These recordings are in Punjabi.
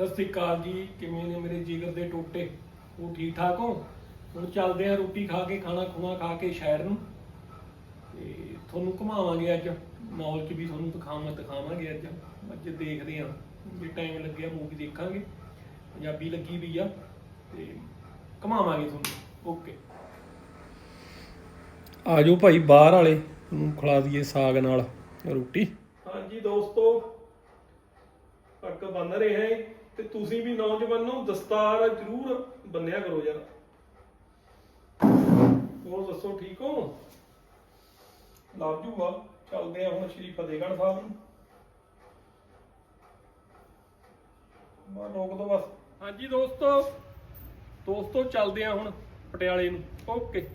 ਸਤਿ ਸ੍ਰੀ ਅਕਾਲ ਜੀ ਕਿਵੇਂ ਨੇ ਮੇਰੇ ਜਿਗਰ ਦੇ ਟੋਟੇ? ਉਹ ਠੀਕ ਠਾਕ ਹੋ? ਹੁਣ ਚੱਲਦੇ ਆ ਰੋਟੀ ਖਾ ਕੇ ਖਾਣਾ ਖੁਣਾ ਖਾ ਕੇ ਸ਼ਹਿਰ ਨੂੰ। ਤੇ ਤੁਹਾਨੂੰ ਘੁਮਾਵਾਂਗੇ ਅੱਜ। ਮਾਲ 'ਚ ਵੀ ਤੁਹਾਨੂੰ ਦਿਖਾਵਾਂ ਦਿਖਾਵਾਂਗੇ ਅੱਜ। ਅੱਜ ਦੇਖਦੇ ਆ ਜੇ ਟਾਈਮ ਲੱਗਿਆ ਮੂਵੀ ਦੇਖਾਂਗੇ। ਪੰਜਾਬੀ ਲੱਗੀ ਵੀ ਆ। ਤੇ ਘੁਮਾਵਾਂਗੇ ਤੁਹਾਨੂੰ। ਓਕੇ ਆ ਜਾਓ ਭਾਈ ਬਾਹਰ ਵਾਲੇ ਨੂੰ ਖਿਲਾ ਦਈਏ ਸਾਗ ਨਾਲ ਰੋਟੀ। ਹਾਂਜੀ ਦੋਸਤੋ ਪੱਕ ਬੰਨ ਰਹੇ ਹੈ ਤੇ ਤੁਸੀਂ ਵੀ ਨੌਜਵਾਨੋ ਦਸਤਾਰ ਜ਼ਰੂਰ ਬੰਨਿਆ ਕਰੋ ਯਾਰ। ਹੋਰ ਦੱਸੋ, ਠੀਕ ਹੋ? ਲਵ ਜੂਗਾ ਚੱਲਦੇ ਆ ਹੁਣ ਸ਼੍ਰੀ ਫਤਿਹਗੜ੍ਹ ਸਾਹਿਬ ਨੂੰ। ਮਾ, ਰੋਕ ਦੋ ਬਸ। ਹਾਂਜੀ ਦੋਸਤੋ ਦੋਸਤੋ ਚੱਲਦੇ ਆ ਹੁਣ ਪਟਿਆਲੇ ਨੂੰ। ਓਕੇ।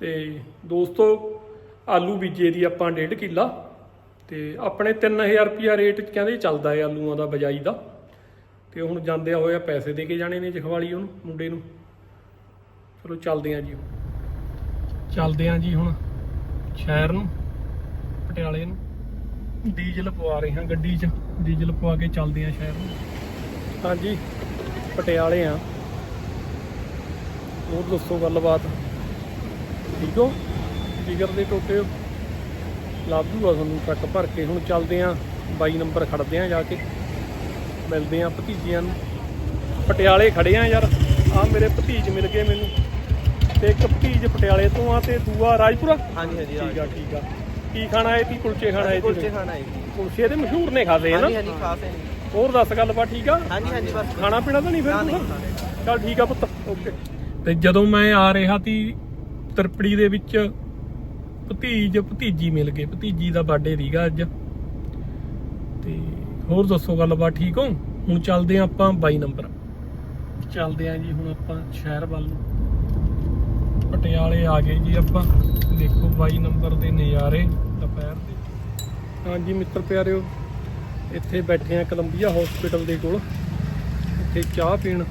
ਤੇ ਦੋਸਤੋ, ਆਲੂ ਬੀਜੇ ਦੀ ਆਪਾਂ ਡੇਢ ਕਿੱਲਾ। ਤੇ ਆਪਣੇ 3000 ਰੁਪਿਆ ਰੇਟ ਕਹਿੰਦੇ ਚੱਲਦਾ ਹੈ ਆਲੂਆਂ ਦਾ ਬਜਾਈ ਦਾ। ਤੇ ਹੁਣ ਜਾਂਦੇ ਹੋਇਆ ਪੈਸੇ ਦੇ ਕੇ ਜਾਣੇ ਨੇ ਜਖਵਾਲੀ ਉਹਨੂੰ, ਮੁੰਡੇ ਨੂੰ। ਚਲੋ ਚੱਲਦੇ ਆਂ ਜੀ ਚੱਲਦੇ ਆਂ ਜੀ ਹੁਣ ਸ਼ਹਿਰ ਨੂੰ, ਪਟਿਆਲੇ ਨੂੰ। ਡੀਜ਼ਲ ਪਵਾ ਰਹੇ ਹਾਂ ਗੱਡੀ 'ਚ। ਡੀਜ਼ਲ ਪਵਾ ਕੇ ਚੱਲਦੇ ਆਂ ਸ਼ਹਿਰ ਨੂੰ। ਹਾਂਜੀ, ਪਟਿਆਲੇ ਆ। ਹੋਰ ਦੱਸੋ ਗੱਲਬਾਤ? ਠੀਕ ਹੋ? ਜਿਗਰ ਦੇ ਟੋਟੇ ਲੱਭ ਜੂਗਾ ਤੁਹਾਨੂੰ ਟਰੱਕ ਭਰ ਕੇ। ਹੁਣ ਚੱਲਦੇ ਆਂ 22 ਨੰਬਰ ਖੜਦੇ ਆਂ ਜਾ ਕੇ। ਮਿਲਦੇ ਆਂ ਭਤੀਜਿਆਂ ਨੂੰ। ਪਟਿਆਲੇ ਖੜੇ ਆਂ ਯਾਰ ਆ ਮੇਰੇ ਭਤੀਜ ਮਿਲ ਗਏ ਮੈਨੂੰ। ਤੇ ਇੱਕ ਭਤੀਜ ਪਟਿਆਲੇ ਤੋਂ ਆ ਤੇ ਦੂਆ ਰਾਜਪੁਰਾ। ਹਾਂਜੀ ਹਾਂਜੀ ਠੀਕ ਆ ਠੀਕ ਆ। ਕੀ ਖਾਣਾ ਹੈ ਤੀ ਕੁਲਚੇ ਖਾਣਾ ਹੈ ਕੁਲਚੇ ਖਾਣਾ ਹੈ ਜੀ। ਕੁਲਚੇ ਦੇ ਮਸ਼ਹੂਰ ਨੇ ਖਾਦੇ ਹੈ ਹਾਂਜੀ ਨਾ? ਹਾਂਜੀ ਖਾਸ ਹੈ ਜੀ ਹੋਰ ਦੱਸ ਗੱਲਬਾਤ ਠੀਕ ਆ? ਹਾਂਜੀ ਹਾਂਜੀ ਬਸ। ਖਾਣਾ ਪੀਣਾ ਤਾਂ ਨਹੀਂ ਫਿਰ ਨਾ। ਚੱਲ ਠੀਕ ਆ ਪੁੱਤ ਓਕੇ। ਤੇ ਜਦੋਂ ਮੈਂ ਆ ਰਿਹਾ ਤੀ ਤਰਪੜੀ ਦੇ ਵਿੱਚ ਭਤੀਜ ਭਤੀਜੀ ਮਿਲ ਗਏ। ਭਤੀਜੀ ਦਾ ਬਰਥਡੇ ਸੀਗਾ ਅੱਜ। ਤੇ ਹੋਰ ਦੱਸੋ ਗੱਲਬਾਤ ਠੀਕ ਹੋ? ਹੁਣ ਚੱਲਦੇ ਆ ਆਪਾਂ 22 ਨੰਬਰ। ਚੱਲਦੇ ਆ ਜੀ, ਹੁਣ ਆਪਾਂ ਸ਼ਹਿਰ ਵੱਲ ਨੂੰ। ਪਟਿਆਲੇ ਆ ਗਏ ਜੀ ਆਪਾਂ। ਦੇਖੋ 22 ਨੰਬਰ ਦੇ ਨਜ਼ਾਰੇ, ਦੁਪਹਿਰ ਦੇ। ਹਾਂਜੀ ਮਿੱਤਰ ਪਿਆਰਿਓ, ਇੱਥੇ ਬੈਠੇ ਆ ਕੋਲੰਬੀਆ ਹਸਪੀਟਲ ਦੇ ਕੋਲ। ਇੱਥੇ ਚਾਹ ਪੀਣ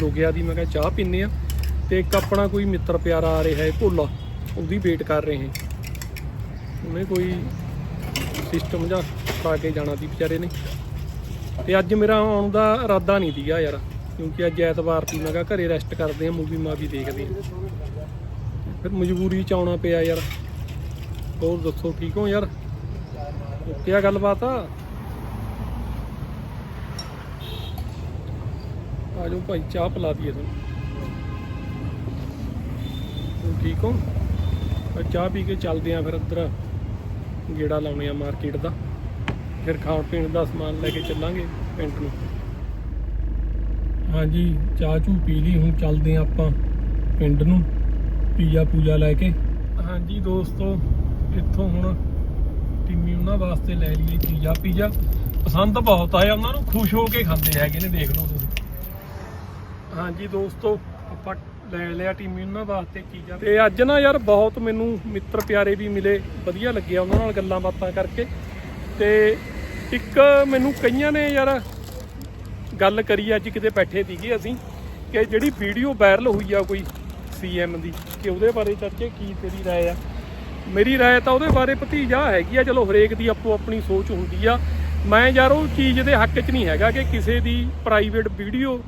ਰੁਕਿਆ ਦੀ ਮੈਂ ਕਿਹਾ ਚਾਹ ਪੀਨੇ ਆ ਤੇ ਇੱਕ ਆਪਣਾ ਕੋਈ ਮਿੱਤਰ ਪਿਆਰਾ ਆ ਰਿਹਾ ਹੈ, ਭੋਲਾ। ਉਹਦੀ ਵੇਟ ਕਰ ਰਹੇ ਹਾਂ। ਉਹਨੇ ਕੋਈ ਸਿਸਟਮ ਜਾਂ ਪਾ ਕੇ ਜਾਣਾ ਸੀ ਵਿਚਾਰੇ ਨੇ। ਤੇ ਅੱਜ ਮੇਰਾ ਆਉਣ ਦਾ ਇਰਾਦਾ ਨਹੀਂ ਸੀਗਾ ਯਾਰ, ਕਿਉਂਕਿ ਅੱਜ ਐਤਵਾਰ ਸੀ, ਮੈਂ ਕਿਹਾ ਘਰੇ ਰੈਸਟ ਕਰਦੇ ਆ ਮੂਵੀ ਮਾਵੀ ਦੇਖਦੇ ਆ ਫਿਰ ਮਜਬੂਰੀ ਚ ਆਉਣਾ ਪਿਆ ਯਾਰ। ਹੋਰ ਦੱਸੋ, ਠੀਕ ਹੋ ਯਾਰ? ਓਕੇ ਗੱਲਬਾਤ? ਆ ਆ ਜਾਓ ਭਾਈ, ਚਾਹ ਪਿਲਾ ਦਈਏ ਤੁਹਾਨੂੰ। ਠੀਕ ਹੋ? ਆ ਚਾਹ ਪੀ ਕੇ ਚੱਲਦੇ ਆ ਫਿਰ ਅੰਦਰ। ਗੇੜਾ ਲਾਉਣੇ ਆ ਮਾਰਕੀਟ ਦਾ। ਫਿਰ ਖਾਣ ਪੀਣ ਦਾ ਸਮਾਨ ਲੈ ਕੇ ਚੱਲਾਂਗੇ ਪਿੰਡ ਨੂੰ। ਹਾਂਜੀ ਚਾਹ ਚੂ ਪੀ ਲਈ ਹੁਣ ਚੱਲਦੇ ਆ ਆਪਾਂ ਪਿੰਡ ਨੂੰ ਪੀਜ਼ਾ ਪੂਜਾ ਲੈ ਕੇ। ਹਾਂਜੀ ਦੋਸਤੋ ਇੱਥੋਂ ਹੁਣ ਟਿੰਮੀ ਉਹਨਾਂ ਵਾਸਤੇ ਲੈ ਲਈਏ ਪੀਜ਼ਾ। ਪੀਜ਼ਾ ਪਸੰਦ ਬਹੁਤ ਆਇਆ ਉਹਨਾਂ ਨੂੰ ਖੁਸ਼ ਹੋ ਕੇ ਖਾਂਦੇ ਹੈਗੇ ਨੇ ਦੇਖ ਲਓ ਤੁਸੀਂ। ਹਾਂਜੀ ਦੋਸਤੋ ਆਪਾਂ ਲੈ ਲਿਆ ਟੀਮੀ ਉਹਨਾਂ ਵਾਸਤੇ ਚੀਜ਼ਾਂ ਤੇ ਅੱਜ ਨਾ ਯਾਰ ਬਹੁਤ ਮੈਨੂੰ ਮਿੱਤਰ ਪਿਆਰੇ ਵੀ ਮਿਲੇ ਵਧੀਆ ਲੱਗਿਆ ਉਹਨਾਂ ਨਾਲ ਗੱਲਾਂ ਬਾਤਾਂ ਕਰਕੇ। ਤੇ ਇੱਕ ਮੈਨੂੰ ਕਈਆਂ ਨੇ ਯਾਰ ਗੱਲ ਕਰੀ ਅੱਜ ਕਿਤੇ ਬੈਠੇ ਸੀਗੇ ਅਸੀਂ ਕਿ ਜਿਹੜੀ ਵੀਡੀਓ ਵਾਇਰਲ ਹੋਈ ਆ ਕੋਈ ਸੀਐਮ ਦੀ ਕਿ ਉਹਦੇ ਬਾਰੇ ਚਾਚੇ ਕੀ ਤੇਰੀ رائے ਆ ਮੇਰੀ رائے ਤਾਂ ਉਹਦੇ ਬਾਰੇ ਭਤੀਜਾ ਹੈਗੀ ਆ ਚਲੋ ਹਰੇਕ ਦੀ ਆਪੋ ਆਪਣੀ ਸੋਚ ਹੁੰਦੀ ਆ ਮੈਂ ਯਾਰ ਉਹ ਚੀਜ਼ ਦੇ ਹੱਕ 'ਚ ਨਹੀਂ ਹੈਗਾ ਕਿ ਕਿਸੇ ਦੀ ਪ੍ਰਾਈਵੇਟ ਵੀਡੀਓ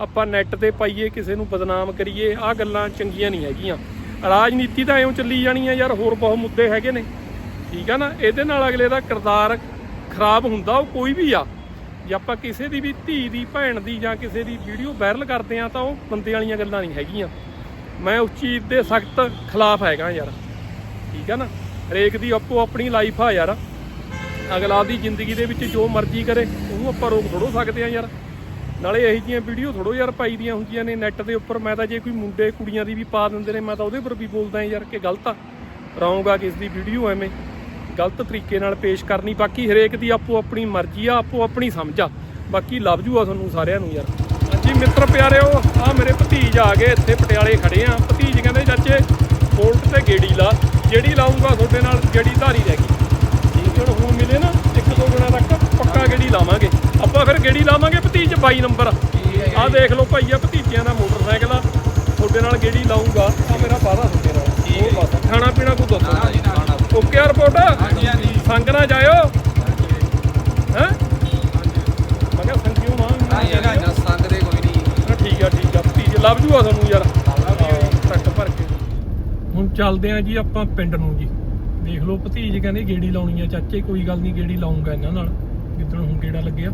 ਆਪਾਂ ਨੈੱਟ ਤੇ ਪਾਈਏ ਕਿਸੇ ਨੂੰ ਬਦਨਾਮ ਕਰੀਏ ਆਹ ਗੱਲਾਂ ਚੰਗੀਆਂ ਨਹੀਂ ਹੈਗੀਆਂ ਰਾਜਨੀਤੀ ਤਾਂ ਐਉਂ ਚੱਲੀ ਜਾਣੀ ਆ ਯਾਰ ਹੋਰ ਬਹੁਤ ਮੁੱਦੇ ਹੈਗੇ ਨੇ ਠੀਕ ਆ ਨਾ ਇਹਦੇ ਨਾਲ ਅਗਲੇ ਦਾ ਕਿਰਦਾਰ ਖਰਾਬ ਹੁੰਦਾ, ਉਹ ਕੋਈ ਵੀ ਆ। ਜੇ ਆਪਾਂ ਕਿਸੇ ਦੀ ਵੀ ਧੀ ਦੀ, ਭੈਣ ਦੀ ਜਾਂ ਕਿਸੇ ਦੀ ਵੀਡੀਓ ਵਾਇਰਲ ਕਰਦੇ ਆ ਤਾਂ ਉਹ ਬੰਦੇ ਵਾਲੀਆਂ ਗੱਲਾਂ ਨਹੀਂ ਹੈਗੀਆਂ। ਮੈਂ ਉਸ ਚੀਜ਼ ਦੇ ਸਖਤ ਖਿਲਾਫ ਹੈਗਾ ਯਾਰ। ਠੀਕ ਆ ਨਾ? ਹਰੇਕ ਦੀ ਆਪੋ ਆਪਣੀ ਲਾਈਫ ਆ ਯਾਰ। ਅਗਲਾ ਦੀ ਜ਼ਿੰਦਗੀ ਦੇ ਵਿੱਚ ਜੋ ਮਰਜ਼ੀ ਕਰੇ, ਉਹਨੂੰ ਆਪਾਂ ਰੋਕ ਥੋੜੋ ਸਕਦੇ ਆ ਯਾਰ। ਨਾਲੇ ਇਹੋ ਜਿਹੀਆਂ ਵੀਡੀਓ ਥੋੜੋ ਯਾਰ ਪਾਈ ਦੀਆਂ ਹੁੰਦੀਆਂ ਨੇ ਨੈੱਟ ਦੇ ਉੱਪਰ। ਮੈਂ ਤਾਂ ਜੇ ਕੋਈ ਮੁੰਡੇ ਕੁੜੀਆਂ ਦੀ ਵੀ ਪਾ ਦਿੰਦੇ ਨੇ, ਮੈਂ ਤਾਂ ਉਹਦੇ ਉੱਪਰ ਵੀ ਬੋਲਦਾ ਯਾਰ ਕਿ ਗਲਤ ਆ। ਰੌਂਗ ਆ ਕਿਸ ਦੀ ਵੀਡੀਓ ਐਵੇਂ। ਗਲਤ ਤਰੀਕੇ ਨਾਲ ਪੇਸ਼ ਕਰਨੀ ਬਾਕੀ ਹਰੇਕ ਦੀ ਆਪੋ ਆਪਣੀ ਮਰਜ਼ੀ ਆ ਆਪੋ ਆਪਣੀ ਸਮਝ ਆ। ਬਾਕੀ ਲੱਭ ਜੂਆ ਤੁਹਾਨੂੰ ਸਾਰਿਆਂ ਨੂੰ ਯਾਰ। ਹਾਂਜੀ ਮਿੱਤਰ ਪਿਆਰਿਓ ਆ ਮੇਰੇ ਭਤੀਜ ਆ ਗਏ ਇੱਥੇ ਪਟਿਆਲੇ ਖੜੇ ਆ। ਭਤੀਜ ਕਹਿੰਦੇ ਚਾਚੇ ਬੋਲਟ ਤੇ ਗੇੜੀ ਲਾ ਜਿਹੜੀ ਲਾਉਂਗਾ ਤੁਹਾਡੇ ਨਾਲ ਜਿਹੜੀ ਧਾਰੀ ਰਹਿ ਗਈ। ਠੀਕ ਹੈ ਹੁਣ ਮਿਲੇ ਨਾ ਇੱਕ ਦੋ ਦਿਨਾਂ ਤੱਕ ਪੱਕਾ ਗੇੜੀ ਲਾਵਾਂਗੇ। ਆਪਾਂ ਫਿਰ ਗੇੜੀ ਲਾਵਾਂਗੇ ਭਤੀਜ 22 ਨੰਬਰ। ਆਹ ਦੇਖ ਲਓ ਭਾਈ ਆ ਭਤੀਜਿਆਂ ਦਾ ਮੋਟਰਸਾਈਕਲ ਆ। ਤੁਹਾਡੇ ਨਾਲ ਗੇੜੀ ਲਾਉਂਗਾ ਆ ਮੇਰਾ ਵਾਦਾ ਤੁਹਾਡੇ ਨਾਲ। ਬਸ ਖਾਣਾ ਪੀਣਾ ਕੋਈ ਦੱਸੋ ਓਕੇ ਆ ਰਿਪੋਰਟ? ਸੰਗ ਨਾ ਜਾਇਓ। ਹੈ? ਮੈਂ ਕਿਹਾ ਸੰਗ ਕਿਉਂ ਨਾ ਨਹੀਂ ਹੈਗਾ ਸੰਗ ਦੇ ਕੋਈ ਨਹੀਂ। ਠੀਕ ਆ ਠੀਕ ਆ। ਪਲੀਜ਼ ਲੱਭ ਜੂਗਾ ਤੁਹਾਨੂੰ ਯਾਰ। ਟੱਕ ਭਰ ਕੇ। ਹੁਣ ਚੱਲਦੇ ਆ ਜੀ ਆਪਾਂ ਪਿੰਡ ਨੂੰ ਜੀ। ਦੇਖ ਲਓ ਭਤੀਜ ਕਹਿੰਦੇ ਗੇੜੀ ਲਾਉਣੀ ਆ। ਚਾਚੇ ਕੋਈ ਗੱਲ ਨਹੀਂ ਗੇੜੀ ਲਾਉਂਗਾ ਇਹਨਾਂ ਨਾਲ। ਜਿੱਦਣ ਹੁਣ ਗੇੜਾ ਲੱਗਿਆ।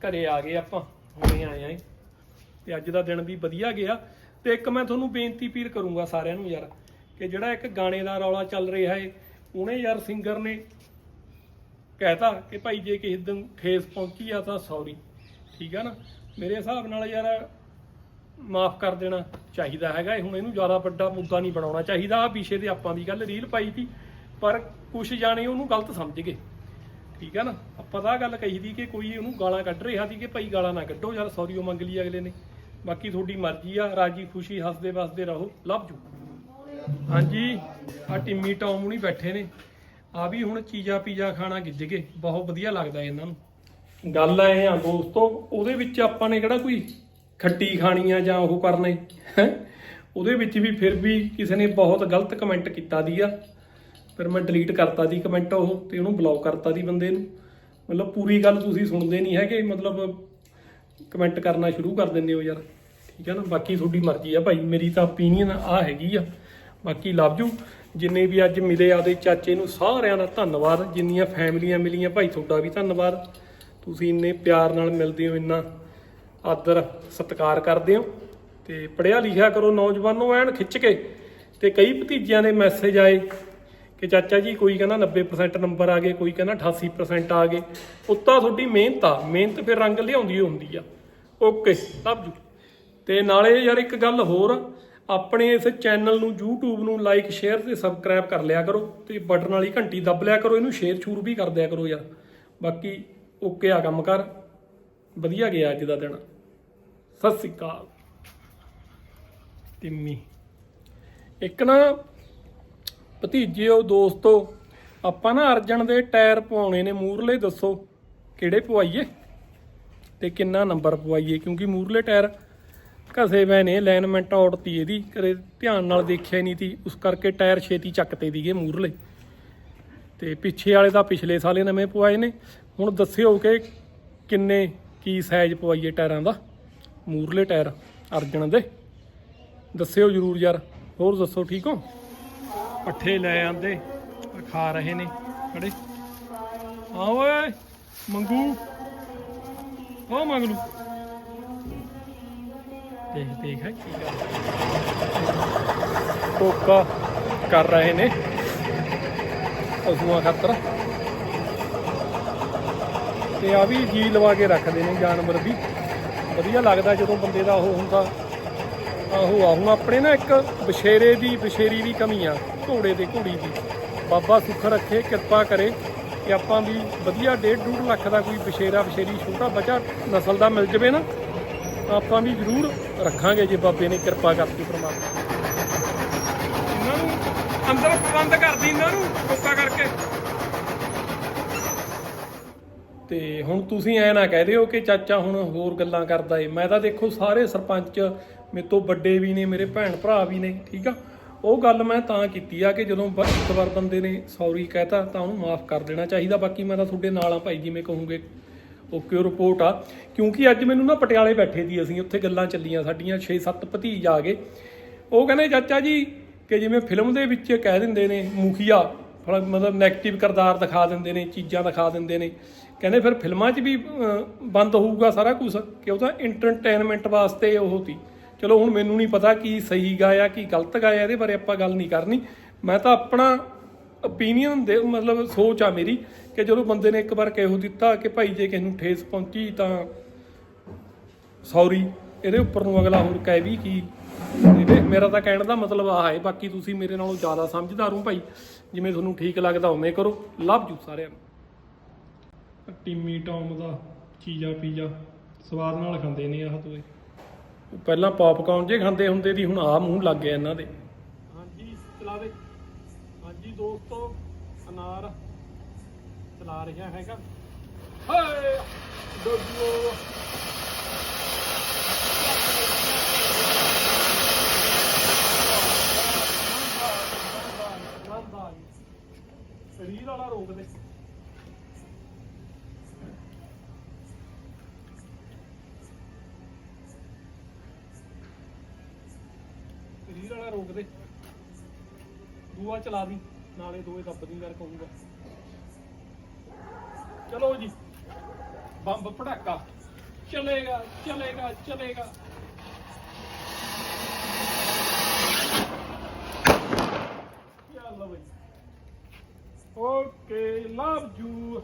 ਘਰੇ ਆ ਗਏ ਆਪਾਂ ਹੁਣੇ ਆਏ ਆਂ ਤੇ ਅੱਜ ਦਾ ਦਿਨ ਵੀ ਵਧੀਆ ਗਿਆ। ਤੇ ਇੱਕ ਮੈਂ ਤੁਹਾਨੂੰ ਬੇਨਤੀ ਪੀਰ ਕਰੂੰਗਾ ਸਾਰਿਆਂ ਨੂੰ ਯਾਰ। ਕਿ ਜਿਹੜਾ ਇੱਕ ਗਾਣੇ ਦਾ ਰੌਲਾ ਚੱਲ ਰਿਹਾ ਏ, ਉਹਨੇ ਯਾਰ ਸਿੰਗਰ ਨੇ ਕਹਿਤਾ ਕਿ ਭਾਈ ਜੇ ਕਿਸੇ ਦਿਨ ਖੇਸ ਪਹੁੰਚੀ ਆ ਤਾਂ ਸੌਰੀ ਠੀਕ ਆ ਨਾ? ਮੇਰੇ ਹਿਸਾਬ ਨਾਲ ਯਾਰ ਮਾਫ ਕਰ ਦੇਣਾ ਚਾਹੀਦਾ ਹੈਗਾ ਇਹ ਹੁਣ ਇਹਨੂੰ ਜ਼ਿਆਦਾ ਵੱਡਾ ਮੁੱਦਾ ਨਹੀਂ ਬਣਾਉਣਾ ਚਾਹੀਦਾ। ਆ ਪਿਛੇ ਤੇ ਆਪਾਂ ਦੀ ਗੱਲ ਰੀਲ ਪਾਈ ਸੀ, ਪਰ ਕੁਝ ਜਾਣੇ ਉਹਨੂੰ ਗਲਤ ਸਮਝ ਗਏ। ਠੀਕ ਆ ਨਾ? ਆਪਾਂ ਤਾਂ ਗੱਲ ਕਹੀ ਦੀ ਕਿ ਕੋਈ ਉਹਨੂੰ ਗਾਲਾਂ ਕੱਢ ਰਿਹਾ ਸੀ ਕਿ ਭਾਈ ਗਾਲਾਂ ਨਾ ਕੱਢੋ, ਯਾਰ ਸੌਰੀ ਉਹ ਮੰਗ ਲਈ ਅਗਲੇ ਨੇ। ਬਾਕੀ ਤੁਹਾਡੀ ਮਰਜ਼ੀ ਆ, ਰਾਜੀ ਖੁਸ਼ੀ ਹੱਸਦੇ ਵਸਦੇ ਰਹੋ ਲਵ ਜੂ। ਹਾਂਜੀ ਆ ਟਿੰਮੀ ਟੌਮ ਹੁਣੀ ਬੈਠੇ ਨੇ। ਆ ਵੀ ਹੁਣ ਚੀਜ਼ਾ ਪੀਜ਼ਾ ਖਾਣਾ ਗਿੱਜ ਗਏ। ਬਹੁਤ ਵਧੀਆ ਲੱਗਦਾ ਇਹਨਾਂ ਨੂੰ। ਗੱਲ ਐ ਆ ਦੋਸਤੋ, ਉਹਦੇ ਵਿੱਚ ਆਪਾਂ ਨੇ ਕਿਹੜਾ ਕੋਈ ਖੱਟੀ ਖਾਣੀ ਆ ਜਾਂ ਉਹ ਕਰਨੇ? ਹੈਂ। ਉਹਦੇ ਵਿੱਚ ਵੀ ਫਿਰ ਵੀ ਕਿਸੇ ਨੇ ਬਹੁਤ ਗਲਤ ਕਮੈਂਟ ਕੀਤਾ ਦੀ ਆ। ਫਿਰ ਮੈਂ ਡਿਲੀਟ ਕਰਤਾ ਦੀ ਕਮੈਂਟ ਉਹ ਤੇ ਉਹਨੂੰ ਬਲੌਕ ਕਰਤਾ ਦੀ ਬੰਦੇ ਨੂੰ। ਮਤਲਬ ਪੂਰੀ ਗੱਲ ਤੁਸੀਂ ਸੁਣਦੇ ਨਹੀਂ ਹੈਗੇ, ਮਤਲਬ ਕਮੈਂਟ ਕਰਨਾ ਸ਼ੁਰੂ ਕਰ ਦਿੰਦੇ ਹੋ ਯਾਰ। ਠੀਕ ਹੈ ਨਾ? ਬਾਕੀ ਤੁਹਾਡੀ ਮਰਜ਼ੀ ਆ ਭਾਈ, ਮੇਰੀ ਤਾਂ ਓਪੀਨੀਅਨ ਆ ਹੈਗੀ ਆ। ਬਾਕੀ ਲਵ ਜੂ ਜਿੰਨੇ ਵੀ ਅੱਜ ਮਿਲੇ ਆਦੇ ਚਾਚੇ ਨੂੰ, ਸਾਰਿਆਂ ਦਾ ਧੰਨਵਾਦ। ਜਿੰਨੀਆਂ ਫੈਮਲੀਆਂ ਮਿਲੀਆਂ, ਭਾਈ ਤੁਹਾਡਾ ਵੀ ਧੰਨਵਾਦ। ਤੁਸੀਂ ਇੰਨੇ ਪਿਆਰ ਨਾਲ ਮਿਲਦੇ ਹੋ, ਇੰਨਾ ਆਦਰ, ਸਤਿਕਾਰ ਕਰਦੇ ਹੋ। ਤੇ ਪੜਿਆ ਲਿਖਿਆ ਕਰੋ ਨੌਜਵਾਨੋ, ਐਨ ਖਿੱਚ ਕੇ। ਤੇ ਕਈ ਭਤੀਜਿਆਂ ਦੇ ਮੈਸੇਜ ਆਏ ਕਿ ਚਾਚਾ ਜੀ, ਕੋਈ ਕਹਿੰਦਾ 90% ਨੰਬਰ ਆ ਗਏ, ਕੋਈ ਕਹਿੰਦਾ 88% ਆ ਗਏ। ਉੱਤਾ ਤੁਹਾਡੀ ਮਿਹਨਤ ਆ, ਮਿਹਨਤ ਫਿਰ ਰੰਗ ਲਿਆਉਂਦੀ ਹੁੰਦੀ ਆ। ਓਕੇ ਲਵ ਜੂ ਤੇ ਨਾਲੇ ਯਾਰ ਇੱਕ ਗੱਲ ਹੋਰ ਆਪਣੇ ਇਸ ਚੈਨਲ ਨੂੰ, YouTube ਨੂੰ ਲਾਈਕ ਸ਼ੇਅਰ ਤੇ ਸਬਸਕ੍ਰਾਈਬ ਕਰ ਲਿਆ ਕਰੋ ਤੇ ਬਟਨ ਵਾਲੀ ਘੰਟੀ ਦੱਬ ਲਿਆ ਕਰੋ, ਇਹਨੂੰ ਸ਼ੇਅਰ ਛੂਰ ਵੀ ਕਰ ਦਿਆ ਕਰੋ ਯਾਰ। ਬਾਕੀ ਓਕੇ ਆ ਕੰਮ ਕਰ। ਵਧੀਆ ਗਿਆ ਅੱਜ ਦਾ ਦਿਨ। ਸਤਿ ਸ੍ਰੀ ਅਕਾਲ। ਟਿੰਮੀ ਇੱਕ ਨਾ ਭਤੀਜਿਓ ਦੋਸਤੋ, ਆਪਾਂ ਨਾ ਅਰਜਨ ਦੇ ਟਾਇਰ ਪਵਾਉਣੇ ਨੇ, ਮੂਰਲੇ ਦੱਸੋ ਕਿਹੜੇ ਪਵਾਈਏ ਤੇ ਕਿੰਨਾ ਨੰਬਰ ਪਵਾਈਏ, ਕਿਉਂਕਿ ਮੂਰਲੇ ਟਾਇਰ ਘਸੇ ਪਏ ਨੇ ਅਲਾਈਨਮੈਂਟ ਆਉਟਤੀ ਇਹਦੀ, ਕਦੇ ਧਿਆਨ ਨਾਲ ਦੇਖਿਆ ਨਹੀਂ ਤੀ। ਉਸ ਕਰਕੇ ਟਾਇਰ ਛੇਤੀ ਚੱਕਤੇ ਦੀਗੇ ਮੂਰਲੇ ਤੇ ਪਿੱਛੇ ਵਾਲੇ ਤਾਂ ਪਿਛਲੇ ਸਾਲੇ ਨਵੇਂ ਪਵਾਏ ਨੇ। ਹੁਣ ਦੱਸਿਓ ਕਿ ਕਿੰਨੇ, ਕੀ ਸਾਈਜ਼ ਪਵਾਈਏ ਟਾਇਰਾਂ ਦਾ? ਮੂਰਲੇ ਟਾਇਰ, ਅਰਜਨ ਦੇ। ਦੱਸਿਓ ਜਰੂਰ ਯਾਰ। ਹੋਰ ਦੱਸੋ, ਠੀਕ ਹੋ? ਪੱਠੇ ਲੈ ਆਂਦੇ ਖਾ ਰਹੇ ਨੇ। ਖੜੇ। ਹਾਂ ਓਏ, ਮੰਗੂ। ਉਹ ਮੰਗ ਲੂ ਦੇਖ ਕੀ ਕਰ ਟੋਕਾ ਕਰ ਰਹੇ ਨੇ ਪਸ਼ੂਆਂ ਖਾਤਰ। ਤੇ ਆ ਵੀ ਜੀ ਲਵਾ ਕੇ ਰੱਖਦੇ ਨੇ ਜਾਨਵਰ ਵੀ। ਵਧੀਆ ਲੱਗਦਾ ਜਦੋਂ ਬੰਦੇ ਦਾ ਉਹ ਹੁੰਦਾ। ਆਹੋ ਆ ਹੁਣ ਆਪਣੇ ਨਾ ਇੱਕ ਬਸ਼ੇਰੇ ਦੀ ਬਸ਼ੇਰੀ ਦੀ ਕਮੀ ਆ, ਘੋੜੇ ਤੇ ਘੋੜੀ ਦੀ। ਬਾਬਾ ਸੁੱਖ ਰੱਖੇ, ਕਿਰਪਾ ਕਰੇ ਕਿ ਆਪਾਂ ਵੀ ਵਧੀਆ 1.5 ਲੱਖ ਦਾ ਕੋਈ ਬਸ਼ੇਰਾ ਬਸ਼ੇਰੀ ਛੋਟਾ ਬੱਚਾ ਨਸਲ ਦਾ ਮਿਲ ਜਵੇ ਨਾ। ਆਪਾਂ ਵੀ ਜ਼ਰੂਰ ਰੱਖਾਂਗੇ ਜੇ ਬਾਬੇ ਨੇ ਕਿਰਪਾ ਕਰਤੀ ਪ੍ਰਮਾਤਮਾ ਇਹਨਾਂ ਨੂੰ ਅੰਦਰ ਪ੍ਰਬੰਧ ਕਰਦੀ ਇਹਨਾਂ ਨੂੰ ਕੋਕਾ ਕਰਕੇ। ਤੇ ਹੁਣ ਤੁਸੀਂ ਐ ਨਾ ਕਹਿ ਦਿਓ ਕਿ ਚਾਚਾ ਹੁਣ ਹੋਰ ਗੱਲਾਂ ਕਰਦਾ ਏ। ਮੈਂ ਤਾਂ ਦੇਖੋ ਸਾਰੇ ਸਰਪੰਚ ਮੇਰੇ ਤੋਂ ਵੱਡੇ ਵੀ ਨੇ ਮੇਰੇ ਭੈਣ ਭਰਾ ਵੀ ਨੇ ਠੀਕ ਆ? ਉਹ ਗੱਲ ਮੈਂ ਤਾਂ ਕੀਤੀ ਆ ਕਿ ਜਦੋਂ ਇੱਕ ਵਾਰ ਬੰਦੇ ਨੇ ਸੌਰੀ ਕਹਿਤਾ ਤਾਂ ਉਹਨੂੰ ਮਾਫ ਕਰ ਦੇਣਾ ਚਾਹੀਦਾ। ਬਾਕੀ ਮੈਂ ਤਾਂ ਤੁਹਾਡੇ ਨਾਲ ਆ ਭਾਈ ਜਿਵੇਂ ਕਹੋਗੇ। ਓਕੇ ਰਿਪੋਰਟ ਆ। ਕਿਉਂਕਿ ਅੱਜ ਮੈਨੂੰ ਨਾ ਪਟਿਆਲੇ ਬੈਠੇ ਦੀ ਅਸੀਂ, ਉੱਥੇ ਗੱਲਾਂ ਚੱਲੀਆਂ, ਸਾਡੀਆਂ 6-7 ਭਤੀਜ ਆ ਗਏ। ਉਹ ਕਹਿੰਦੇ, ਚਾਚਾ ਜੀ, ਕਿ ਜਿਵੇਂ ਫਿਲਮ ਦੇ ਵਿੱਚ ਕਹਿ ਦਿੰਦੇ ਨੇ, ਮੁਖੀਆ ਥੋੜਾ ਮਤਲਬ 네ਗੇਟਿਵ ਕਿਰਦਾਰ ਦਿਖਾ ਦਿੰਦੇ ਨੇ, ਚੀਜ਼ਾਂ ਦਿਖਾ ਦਿੰਦੇ ਨੇ। ਕਹਿੰਦੇ, ਫਿਰ ਫਿਲਮਾਂ 'ਚ ਵੀ ਬੰਦ ਹੋਊਗਾ ਸਾਰਾ ਕੁਝ ਕਿ ਉਹ ਤਾਂ ਐਂਟਰਟੇਨਮੈਂਟ ਵਾਸਤੇ ਉਹ ਤੀ ਚਲੋ, ਹੁਣ ਮੈਨੂੰ ਨਹੀਂ ਪਤਾ ਕੀ ਸਹੀ ਗਾਇਆ, ਕੀ ਗਲਤ ਗਾਇਆ, ਇਹਦੇ ਬਾਰੇ ਆਪਾਂ ਗੱਲ ਨਹੀਂ ਕਰਨੀ। ਮੈਂ ਤਾਂ ਆਪਣਾ ਓਪੀਨੀਅਨ ਦੇ, ਮਤਲਬ ਸੋਚ ਆ ਮੇਰੀ ਕਿ ਜਦੋਂ ਬੰਦੇ ਨੇ ਇੱਕ ਵਾਰ ਕਹਿੋ ਦਿੱਤਾ ਕਿ ਭਾਈ ਜੇ ਕਿਸੇ ਨੂੰ ਠੇਸ ਪਹੁੰਚੀ ਤਾਂ ਸੌਰੀ ਇਹਦੇ ਉੱਪਰ ਨੂੰ ਅਗਲਾ ਹੋਰ ਕਹਿ ਵੀ ਕੀ? ਇਹਦੇ ਮੇਰਾ ਤਾਂ ਕਹਿਣ ਦਾ ਮਤਲਬ ਆਹ ਹੈ ਬਾਕੀ ਤੁਸੀਂ ਮੇਰੇ ਨਾਲੋਂ ਜ਼ਿਆਦਾ ਸਮਝਦਾਰ ਹੋ ਭਾਈ। ਜਿਵੇਂ ਤੁਹਾਨੂੰ ਠੀਕ ਲੱਗਦਾ ਉਵੇਂ ਕਰੋ। ਲਵ ਯੂ ਸਾਰਿਆਂ ਨੂੰ। ਟਿੰਮੀ ਟੌਮ ਦਾ ਚੀਜ਼ਾ ਪੀਜ਼ਾ ਸਵਾਦ ਨਾਲ ਖਾਂਦੇ ਨੇ ਆਹ ਉਹ ਪਹਿਲਾਂ ਪੌਪਕਾਰਨ ਜੇ ਖਾਂਦੇ ਹੁੰਦੇ ਦੀ ਹੁਣ ਆ ਮੂੰਹ ਲੱਗ ਗਿਆ ਇਹਨਾਂ ਦੇ। ਹਾਂਜੀ ਦੇ ਹਾਂਜੀ ਦੋਸਤੋ ਅਨਾਰ। ਚਲਾ ਰਿਹਾ ਹੈਗਾ। ਹਾਏ! ਡੋਗੋ ਸਰੀਰ ਵਾਲਾ ਰੋਕ ਦੇ ਸਰੀਰ ਵਾਲਾ ਰੋਕ ਦੇ ਦੂਆ ਚਲਾ ਦੀ, ਨਾਲੇ ਦੋਏ ਦੱਬ ਕਰ ਕਹੂੰਗਾ ਚਲੋ ਜੀ। ਬੰਬ ਪਟਾਕਾ ਚਲੇਗਾ ਚਲੇਗਾ ਚਲੇਗਾ। ਚੱਲ ਬਈ? Okay love you